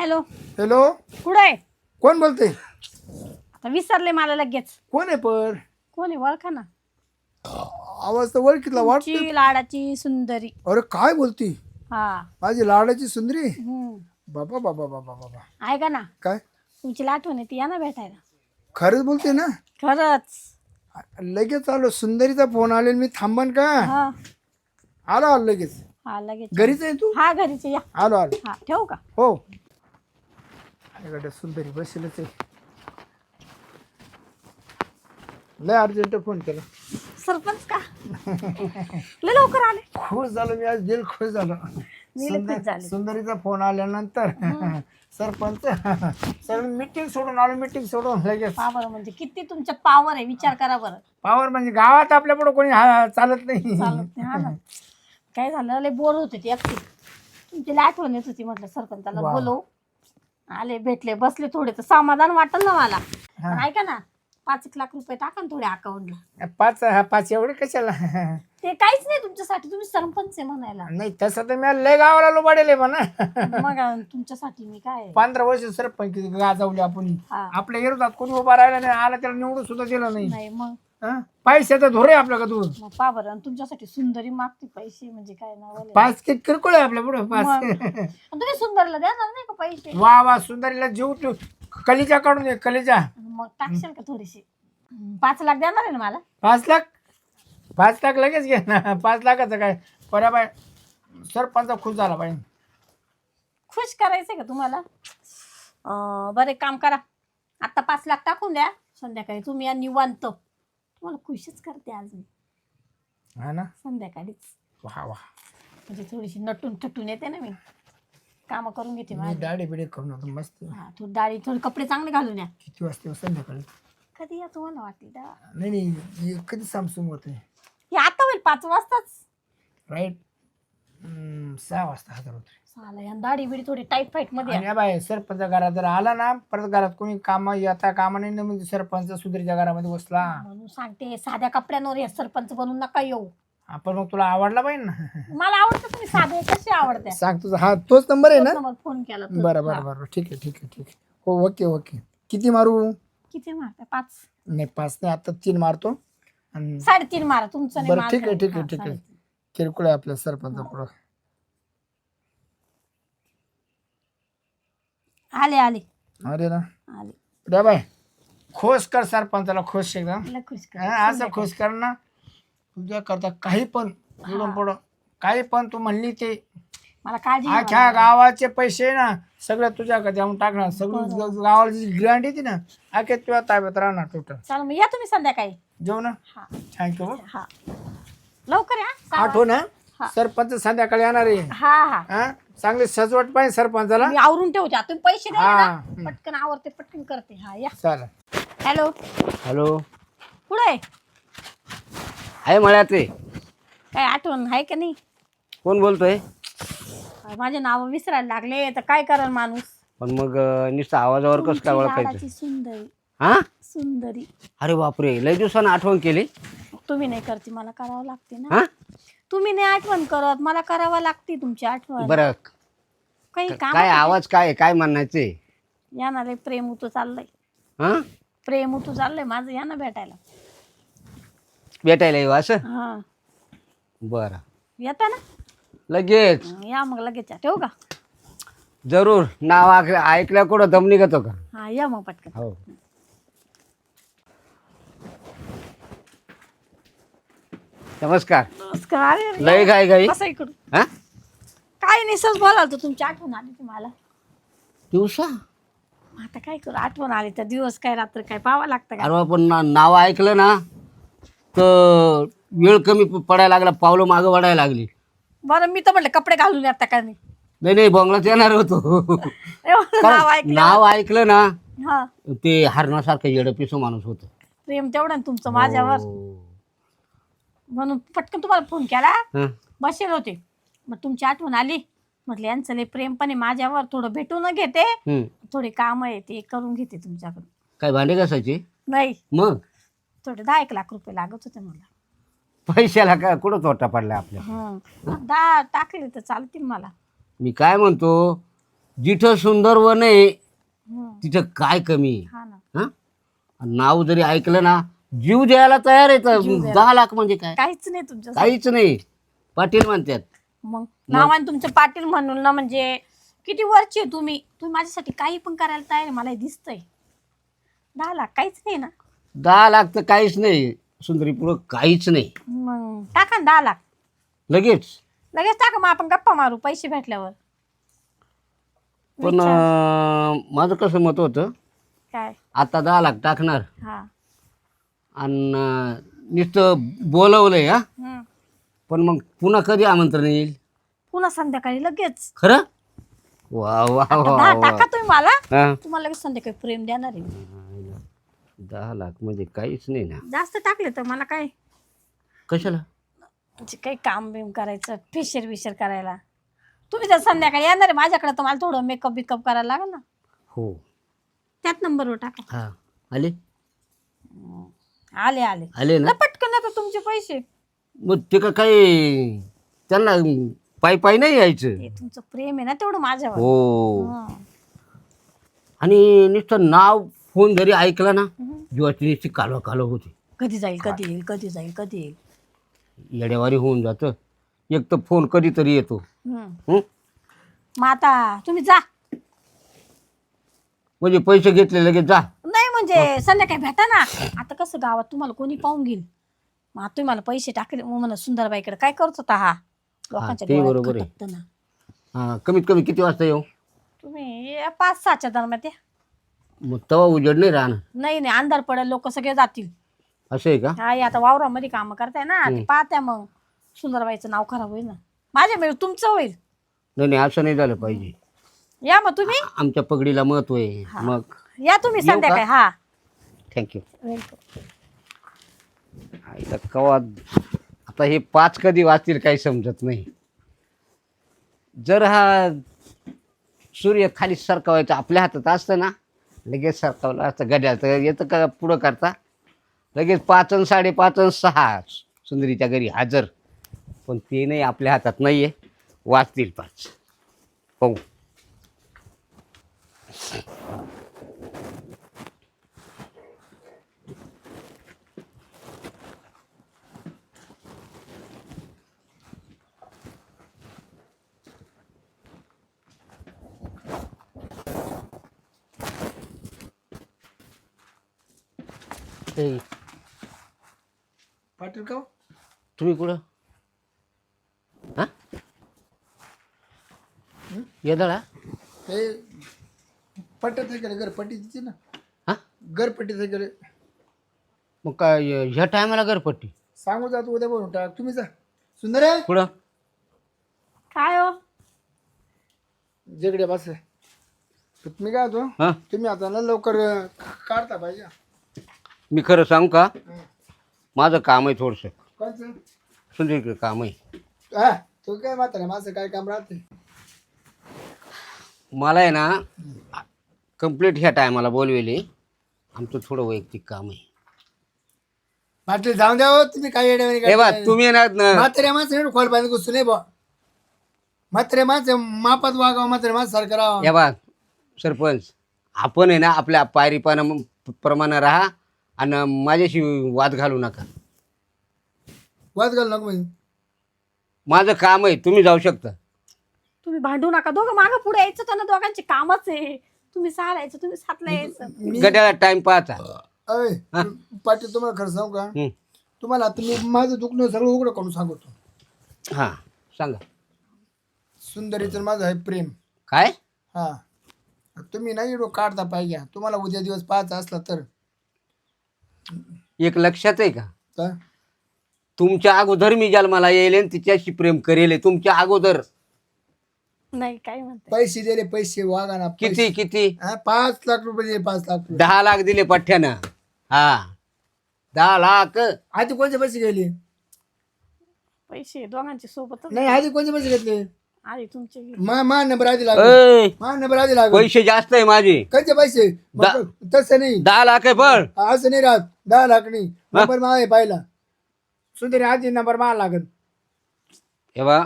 Hello. Hello. कुठं आहे? कोण बोलते आता विसरले मला लगेच. कोण आहे पर? कोण आहे? ओळखा ना. आवाज तर ओळखीतला वाट तुमची लाडाची सुंदरी. अरे काय बोलती? हा. माझी लाडाची सुंदरी? हम्म. बाबा बाबा बाबा बाबा. ऐका ना. काय? तुमची आठवण येते. या ना भेटायला. खरंच बोलते ना? खरंच. लगेच आलो. सुंदरीचा फोन आलेला मी थांबन का? हा. आलो आलो लगेच. हा लगेच. घरीच आहे तू? हा घरीच या. आलो आलो. हा ठेवू का? हो. अलीकडे सुंदरी बसेलच आहे. लय अर्जंट फोन केला. सरपंच का? लय लवकर आले. खुश झालो मी आज दिल खुश झालो. मी लय खुश झाले. सुंदरीचा फोन आल्यानंतर सरपंच सर मीटिंग सोडून आलो मीटिंग सोडून लगेच. पहा बरं म्हणजे किती तुमच्या पावर आहे विचार करा बरं. पावर म्हणजे गावात आपल्या पुढे कोणी हा- चालत नाही. चालत नाही हा ना. काय झालं लय बोर होत होती एकटी. तुमची लय आठवण येत होती म्हटलं सरपंचाला वा. बोलव. आले भेटले बसले थोडे तर समाधान वाटल ना मला. पण ऐका ना पाच एक लाख रुपये टाका ना थोडे अकाउंटला पाच हा पाच एवढे कशाला? ते काहीच नाही तुमच्यासाठी तुम्ही सरपंच आहे म्हणायला. नाही तसं तर मी लय गावाला लोबाडेले म्हणा. मग तुमच्यासाठी मी काय पंधरा वर्ष सरपंच गाजवले आपण. हा. आपल्या विरोधात कोणी उभा राहिला नाही आला त्याला निवडून सुद्धा दिलं नाही. नाही मग? हं? पैशाचा धोरे आपल्या का तू. मग पा बरं आणि तुमच्यासाठी सुंदरी मागते पैसे म्हणजे काय नाव पाच किट किरकोळ आहे आपल्या पुढे पाच. तुम्ही सुंदरला देणार नाही का पैसे? वा वा सुंदरीला जीव तू कलिजा काढून दे कलिजा. मग टाकशाल का हम्म, पाच लाख देणार आहे ना मला? पाच लाख? पाच लाख लगेच घे ना पाच लाखाचं काय? बऱ्या बाय. सरपंच खुश झाला पाहिजे खुश करायचंय का तुम्हाला? अं, बरं एक काम करा. आता पाच लाख टाकून द्या. संध्याकाळी तुम्ही या निवांत. तुम्हाला खुशच करते आज मी. हा ना? संध्याकाळीच. वा वा. म्हणजे थोडीशी नटून थटून येते ना मी. कामं करून घेते मी माझी. दाढी बिडी करून होतो मस्त. हा थोडी डाळी थोडे कपडे चांगले घालून या. किती वाजते संध्याकाळी? कधी या तुम्हाला वाटली दा? नाही नाही हे कधी सामसूम होते हे आता होईल पाच वाजताच. राईट सहा वाजता हजार होते या दाढी बिडी थोडी टाईट फाईटमध्ये आणि या बाय सरपंच घरात जर आला ना परत घरात कोणी काम येता कामा नाही ना म्हणजे सरपंच सुधीरच्या घरामध्ये बसला. म्हणून सांगते साध्या कपड्यांवर हे सरपंच बनून नका येऊ. आपण मग तुला आवडला पाहिजे ना? मला आवडतं तुम्ही साधे कसे आवडते? सांग तुझा. हा तोच नंबर आहे ना? फोन केला. बरं बरं बरं. ठीक आहे ठीक आहे ठीक आहे. हो ओके ओके. किती मारू? किती मारता? पाच. नाही पाच नाही आता तीन मारतो. आणि साडेतीन मारा तुमचं नाही बरं मार ठीक आहे. ठीक आहे हा, ठीक आहे. साडेतीन. किरकोळ आहे आपल्या सरपंच पुढं आले. आले अरे ना? आले. रे बाय खुश कर सरपंचाला खुश एकदम. खुश कर. हा, असं खुश कर ना. तुझ्या करता काही पण इकडून पुढं. काही पण तू म्हणली ते. मला काळजी लागेल. गावाचे पैसे ना सगळं तुझ्याकडे देऊन टाकणार. सगळी ग- गावाला जी ग्रँड येते ना अख्या तुझ्या ताब्यात राहणार टोटल चला मग या तुम्ही संध्याकाळी. जेवण? हा. थँक्यू हा. लवकर या आठवण हा. हा. सरपंच संध्याकाळी येणार आहे. हा हा. हा? चांगले सजवट पाहिजे सरपंचाला. मी आवरून ठेवते. तुम्ही पैसे द्या हा ना. हं. पटकन आवरते पटकन करते. हा या. चालेल. हॅलो हॅलो कुठे आहे? आहे मळ्यात रे काय आठवण आहे का नाही? कोण बोलतोय? माझे नाव विसरायला लागले तर काय करेल माणूस? पण मग अं, नुसतं आवाजावर कसं काय ओळखायचं? सुंदरी. हा? सुंदरी. अरे बापरे लय दिवसानं आठवण केली. तुम्ही नाही करते मला करावं लागते ना. हा? तुम्ही नाही आठवण करत मला करावं लागते तुमची आठवण. बरं. काही काम काय आवाज काय काय म्हणायचे या ना रे प्रेम उतू चाललंय. हा? प्रेम उतू चाललंय माझं या ना भेटायला. भेटायला येऊ असं? हा. बरं. येता ना? लगेच. या मग लगेच या. ठेवू का? जरूर. नाव ऐक- ऐकल्या कुठं दम निघतो का? हा या मग पटकन. हो. नमस्कार. नमस्कार. लय काय कसं इकडून. हा? काय नाही सहज बोलाल तुमची आठवण आली तुम्हाला दिवसा? आता काय करू? आठवण आली. तर दिवस काय रात्र काय पाहावं लागतं का? अरे पण नाव ऐकलं ना तर वेळ कमी प- पडायला लागला पावलं मागं वाढायला लागली. बरं मी तर म्हटलं कपडे घालून येता का नाही नाही नाही बंगलात येणार होतो. एवढं नाव कारण ऐकलं नाव ऐकलं ना हा. ते हरणासारखं येडं पिसो माणूस होत. प्रेम तेवढं ना तुमचं माझ्यावर. म्हणून पटकन तुम्हाला फोन केला. बसेल होते. मग तुमची आठवण आली. म्हटलं यांचं लय प्रेम पण आहे माझ्यावर थोडं भेटून घेते. थोडे काम आहे ते करून घेते तुमच्याकडून. काय भांडे घासायचे? नाही. मग? थोडे दहा एक लाख रुपये लागत होते मला. पैशाला काय कुठं तोटा पडला आपल्या? हं. दहा टाकले तर चालतील मला. मी काय म्हणतो जिथं सुंदर वन आहे. तिथं काय कमी? आहे? हा ना. हं? नाव जरी ऐकलं ना जीव द्यायला तयार आहे तर. दहा लाख म्हणजे काय? काहीच नाही तुमच्या काहीच नाही. पाटील म्हणतात. मग नावाने तुमचं पाटील म्हणून ना म्हणजे किती वरची तुम्ही? तुम्ही माझ्यासाठी काही पण करायला तयार आहे मला हे दिसतंय. दहा लाख काहीच नाही ना. दहा लाख तर काहीच नाही. सुंदरी पुढं काहीच नाही. मग टाका ना दहा लाख. लगेच. लगेच टाका मग आपण गप्पा मारू पैसे भेटल्यावर. पण. अं, माझं कसं मत होतं काय? आता दहा लाख टाकणार. हा. आणि अं, नुसतं बोलवलंय हा. हम्म. पण मग पुन्हा कधी आमंत्रण येईल? पुन्हा संध्याकाळी लगेच. खरं? वा वा वा दहा वा. टाका तुम्ही मला. हा. तुम्हाला लगेच संध्याकाळी प्रेम देणार आहे मी. दहा लाख म्हणजे काहीच नाही ना. जास्त टाकले तर मला काय? कशाला? म्हणजे काही काम बिम करायचं फेशियल बिशियल करायला. तुम्ही जर संध्याकाळी येणार आहे माझ्याकडे तर मला थोडं मेकअप बिकअप करायला लागेल ना. हो. त्यात नंबरवर टाका. हा. आले? आले आले. आले ना? पटकन आता तुमचे पैसे. मग ते का काही त्यांना पायी पायी नाही यायचं? ते तुमचं प्रेम आहे ना तेवढं माझ्यावर. हो. हं. आणि नुसतं नाव फोन जरी ऐकला ना जीवाची नुसती कालवा कालव होती. कधी जाईल कधी येईल कधी जाईल कधी येईल? येड्यावारी होऊन जातं. एक तर फोन कधीतरी येतो. हं. हं? मग आता तुम्ही जा. म्हणजे पैसे घेतले लगेच जा. नाही म्हणजे संध्याकाळी भेटा ना. आता कसं गावात तुम्हाला कोणी पाहून घेईल? मग आता तुम्ही मला पैसे टाकले मग म्हणा सुंदरबाईकडे काय करत होता हा लोकांच्या ते डोळ्यात बरोबर आहे. खटकतं ना. हा कमीत कमी किती वाजता येऊ? तुम्ही या पाच सहाच्या दरम्यान या. मग तवा उजेड नाही राहणार. नाही नाही अंधार पडेल लोक सगळे जातील. असं आहे का? हा हे आता वावरामध्ये काम करताय ना ते हम्म. पाहत्या मग. सुंदरबाईचं नाव खराब होईल ना. माझ्या मिळून तुमचं होईल. नाही नाही असं नाही झालं पाहिजे. या मग तुम्ही. आमच्या पगडीला महत्त्व आहे. मग या तुम्ही येऊ का? संध्याकाळी हा थँक्यू. आईला कवा आता हे पाच कधी वाचतील काही समजत नाही. जर हा सूर्य खाली सरकवायचा आपल्या हातात असतं ना लगेच सरकवलं असतं गड्या तर येतं का पुढं करता. लगेच पाच अन साडेपाच अन सहा सुंदरीच्या घरी हजर. पण ते नाही आपल्या हातात नाही आहे वाचतील पाच. हो ए, पाटील का हो? तुम्ही कुठं? हा? येदळा हे पट्ट्यात गेले घर पट्टी तिची ना. हा? घर पट्टीत गेले मग काय ह्या टायमाला घरपट्टी? सांगू जा तू उद्या बोलून टाक. तुम्ही जा. सुंदर आहे? कुठं? काय हो? जेकडे बस. मी काय होतो हा? तुम्ही आता ना लवकर अं, काढता पाहिजे. मी खरं सांगू का? हं. माझं काम आहे थोडंसं. कोणचं? सुंदरीकडे काम आहे. हा तू काय म्हातारा माझं काय काम राहते मला आहे ना कंप्लीट ह्या टायमाला बोलवेले. आमचं थोडं वैयक्तिक काम आहे. पाटील जाऊन द्या हो, तुम्ही काय बा येड्यावानी तुम्ही ना? न- माणसं एवढं खोल पाहिजे गोष्ट नाही बा. म्हाताऱ्या माणसं मापात वागावं म्हाताऱ्या माणसं सारखं राहावं. या बा सरपंच आपण आहे ना आपल्या पायरीपाना प्रमाणे राहा. आणि माझ्याशी वाद घालू नका. वाद घाल नको म्हणजे माझं काम आहे तुम्ही जाऊ शकता. तुम्ही भांडू नका दोघं मागं पुढे यायचं तर ना दोघांचे कामच आहे. तुम्ही सहाला यायचं तुम्ही सातला यायचं. मी गड्याला टाइम पाहता. अय पाटील तुम्हाला खरं सांगू का? हं. तुम्हाला आता मी माझं दुखणं सगळं उघडं करून सांगतो. हां सांगा. सुंदरीचं माझं आहे प्रेम. काय? हा. तुम्ही नाही काढता पाहिजे तुम्हाला उद्या दिवस पाहायचा असला तर. एक लक्षात आहे का? तुमच्या अगोदर मी जन्माला येईल आणि तिच्याशी प्रेम करेल. तुमच्या अगोदर. नाही काय म्हणते? पैसे दिले पैसे वागा ना पैसे. किती किती? हा, पाच लाख रुपये दिले पाच लाख रुपये. दहा लाख दिले पठ्ठ्यानं. हा. दहा लाख. आधी कोणते पैसे गेले पैसे दोघांचे सोबतच. नाही आधी कोणते पैसे घेतले? आधी तुमचे घे. मा मा नंबर आधी लागला ऐ, मा नंबर आधी पैसे जास्त आहे माझे. कोणते पैसे? दा- तसं नाही. दहा लाख आहे पण. असं नाही राहत. दहा लाख नाही. नंबर मा आहे पाहिला. सुंदरी आधी नंबर मा लागत हे बा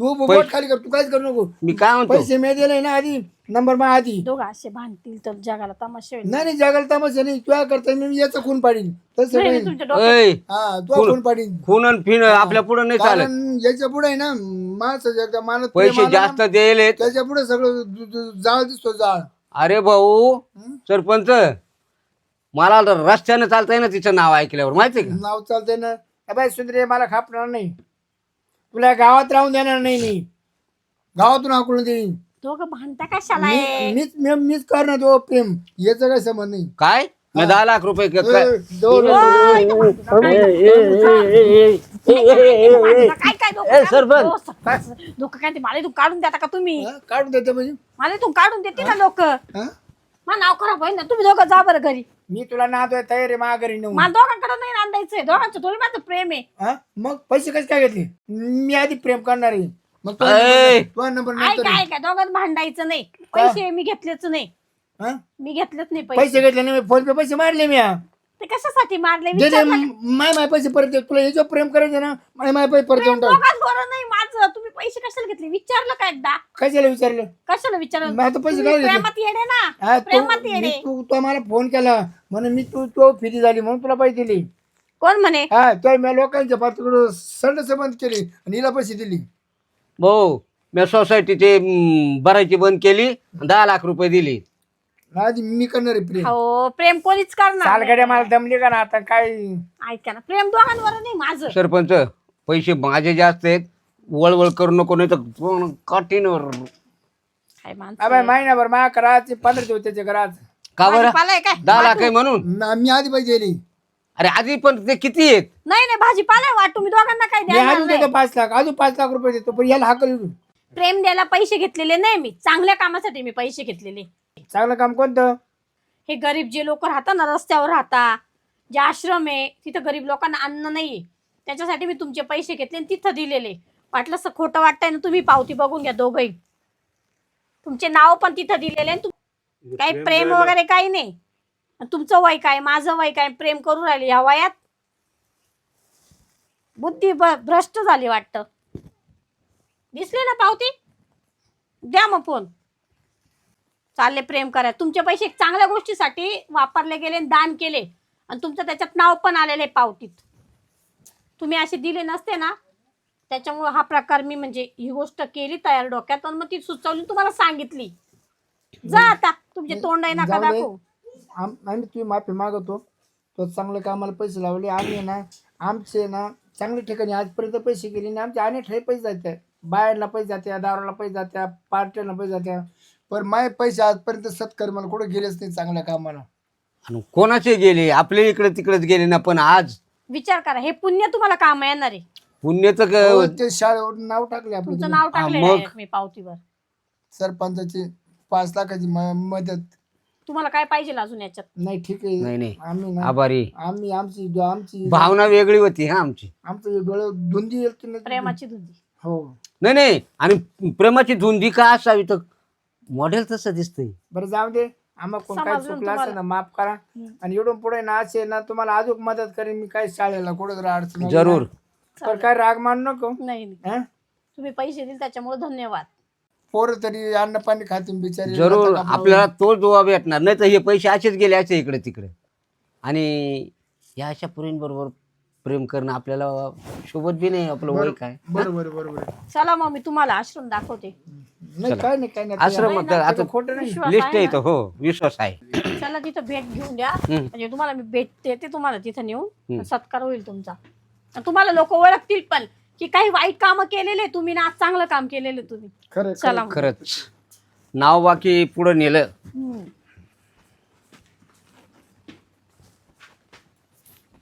तू बोट खाली कर तू काहीच करू नको. मी काय म्हणतो? पैसे मी दिले ना आधी. नंबर मग आधी. दोघं असे भांडतील तर जगाला तमाशा होईल. नाही नाही जगाला तमाशा नाही. तुझ्या करता मी याचा खून पाडीन. तसं नाही, नाही नाही, तुमच्या डोक्यात ऐ हा तुझा खून पाडीन. खून आणि फिन आपल्या पुढे नाही चालत. कारण याच्यापुढे आहे ना माणसं एकदा मानत पैसे जास्त द्यायले त्याच्या पुढे सगळं दु- दु- जाळ दिसतो जाळ. अरे भाऊ हं? सरपंच मला तर रस्त्याने चालतंय ना तिचं नाव ऐकल्यावर माहितीये का? नाव चालतंय ना. ए बाई सुंदरे मला खापणार नाही. तुला गावात राहून देणार नाही मी. गावातून हाकलून देईन. दोघं भांडता कशाला मी- आहे? मीच मी- मीच करणार तो प्रेम. याचा काय संबंध नाही. काय? मी दहा लाख रुपये क- ए, काय- दोन- ओय, इथं भांडू नका. काय काय डोकं ए, काय- सरपंच. सरपंच. डोकं काय ते मला इथून काढून देता का तुम्ही? हा, काढून देते म्हणजे. मला इथून काढून देते ना लोक. हा? मग नाव खराब होईल ना तुम्ही दोघं जा बरं घरी. मी तुला नादोय तयार आहे मा घरी नेऊन. मला दोघांकडे नाही नांदायचंय दोघांचं थोडी माझं प्रेम आहे. हा? मग पैसे कसे काय घेतले? मी आधी प्रेम करणार आहे. मग तो ए. नंबर- तो नंबर ऐका नंतर ऐका दोघांत भांडायचं नाही. पैसे मी घेतलेच नाही. हा? मी घेतलेच नाही पैसे. पैसे घेतले नाही फोन पे पैसे मारले मी. हा. ते कशासाठी मारले? विचार ना. माय माय पैसे परत दे. तुला याच्यावर प्रेम करायचं ना माय माय पैसे परत देऊन टाक. दोघांबरोबर नाही माझं. तुम्ही पैसे कशाला घेतले? विचारलं का एकदा? कशाला विचारलं? कशाला विचारलं? आता पैसे तुम्ही काय घेतले? प्रेमात येडे हा, ना तू प्रेमात मी- येडे. तू तो मला फोन केला. म्हणून मी तू तो फिरी झाली म्हणून तुला पैसे दिले. कोण म्हणे? हा तो मी लोकांच्या पातळीकडे संड संबंध केली आणि हिला पैसे दिली. भाऊ मी सोसायटीचे म, भरायची बंद केली दहा लाख रुपये दिली. आधी मी करणार आहे प्रेम. हो प्रेम कोणीच करणार सालगड्या मला दमली का ना आता? काय. ऐका ना प्रेम दोघांवर नाही माझं. सरपंच पैसे माझे जास्त आहेत. वळवळ करू नको नाही तर कठीणवर. काय माणसं. अबे महिनाभर माझ्या करायचे पंधरा दिवस त्याच्या घरात. का बरं? भाजीपाला आहे काय? दहा लाख आहे म्हणून. ना- मी आधी पैसे दिली. अरे आधी पण ते किती आहेत? नाही नाही भाजीपाला वाटू मी दोघांना काय मी द्यायला अजून नाही. देतो पाच लाख. अजून पाच लाख रुपये देतो पण याला हाकल प्रेम द्यायला पैसे घेतलेले नाही मी. चांगल्या कामासाठी मी पैसे घेतलेले. चांगलं काम कोणतं? हे गरीब जे लोक राहतात ना रस्त्यावर राहता जे आश्रम आहे तिथं गरीब लोकांना अन्न नाहीये. त्याच्यासाठी मी तुमचे पैसे घेतले आणि तिथं दिलेले. वाटलं असं खोटं वाटतंय ना तुम्ही पावती बघून घ्या दोघंही. तुमचे नाव पण तिथं दिलेले आणि तुम- काही प्रेम वगैरे काही नाही. तुमचं वय काय माझं वय काय प्रेम करू राहिले या वयात? बुद्धी भ्रष्ट झाली वाटतं. दिसली ना पावती? द्या मग फोन. चालले प्रेम करा तुमचे पैसे चांगल्या गोष्टीसाठी वापरले गेले दान केले. आणि तुमचं त्याच्यात नाव पण आलेलं आहे पावतीत. तुम्ही असे दिले नसते ना? त्याच्यामुळे हा प्रकार मी म्हणजे ही गोष्ट केली तयार डोक्यात मग ती सुचवली तुम्हाला सांगितली. जा आता. तुमचे तोंड आहे नका जाऊ दे. दाखवू? आम- आम्ही तुझी माफी मागवतो. तो चांगलं कामाला पैसे लावले आम्ही ना आमचे ना चांगल्या ठिकाणी आजपर्यंत पैसे गेले आणि आमचे अनेक ठिकाणी पैसे जाते. बाहेरला पैसे जात्या दारूला पैसे जात्या पार्ट्याला पैसे जात्या पण माझे पैसे आजपर्यंत सत्कार मला कुठे गेलेच नाही चांगल्या कामाला. आणि कोणाचे गेले? आपले इकडे तिकडेच गेले ना पण आज विचार करा हे पुण्य तुम्हाला काम येणार आहे. पुण्याचं हो, क- ते शाळेवर नाव टाकले तुमचं तुम्ही. नाव टाकलेलं मग? मी पावतीवर. सरपंचाची पाच लाखाची म- मदत. तुम्हाला काय पाहिजे अजून याच्यात? नाही ठीक आहे. नाही नाही. आम्ही ना आभारी. आम्ही आमची आमची भावना वेगळी होती हा आमची. आमचं डोळे धुंदी येते ना. प्रेमाची धुंदी. हो. नाही नाही आणि प्रेमाची धुंदी का असावी तर मॉडेल तसं दिसतंय. बरं जाऊ दे. आम्हाला कोण काय समजलं चुकलं असेल ना माफ करा. आणि एवढून पुढे ना असे ना तुम्हाला अजून मदत करेन मी काय शाळेला कुठं जर अडचण आली जरूर. ना. पण काय राग मान नको. नाही नाही. हं? तुम्ही पैसे दिले त्याच्यामुळे धन्यवाद. पोरं तरी अन्न पाणी खातील बिचारी जरूर. आपल्याला तो जोवा भेटणार. नाही तर हे पैसे असेच गेले असे इकडे तिकडे. आणि या अशा पुरींबरोबर प्रेम करणं आपल्याला शोभत बी नाही आपलं वय काय? बरोबर बरोबर. चला मग मी तुम्हाला आश्रम दाखवते. नाही काय नाही काय नाही आश्रम तर आता त्याचं खोटं नाही. विश्वास लिस्ट आहे आहे ना? तो हो विश्वास आहे. चला तिथं भेट घेऊन द्या. म्हणजे तुम्हाला मी भेट देते तुम्हाला तिथं नेऊन हम्म. सत्कार होईल तुमचा. आणि तुम्हाला लोक ओळखतील पण. की काही वाईट कामं केलेले तुम्ही ना आज चांगलं काम केलेलं तुम्ही. खरं चला मग. खरंच. नाव बाकी पुढं नेलं.